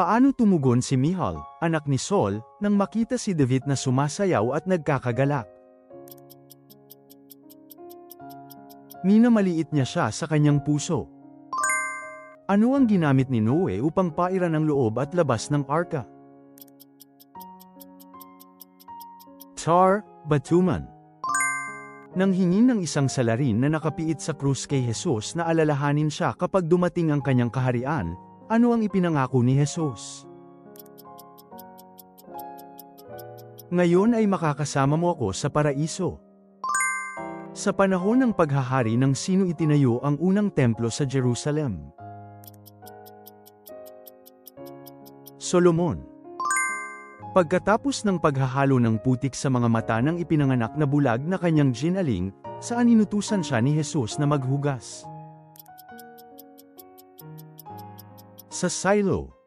Paano tumugon si Mihal, anak ni Sol, nang makita si David na sumasayaw at nagkakagalak? Minamaliit niya siya sa kanyang puso. Ano ang ginamit ni Noe upang pairan ang loob at labas ng arka? Tar, Batuman Nang hingin ng isang salarin na nakapiit sa krus kay Jesus na alalahanin siya kapag dumating ang kanyang kaharian, ano ang ipinangako ni Jesus? Ngayon ay makakasama mo ako sa paraiso. Sa panahon ng paghahari ng sino itinayo ang unang templo sa Jerusalem? Solomon Pagkatapos ng paghahalo ng putik sa mga mata ng ipinanganak na bulag na kanyang ginaling, saan inutusan siya ni Jesus na maghugas? Sa silo.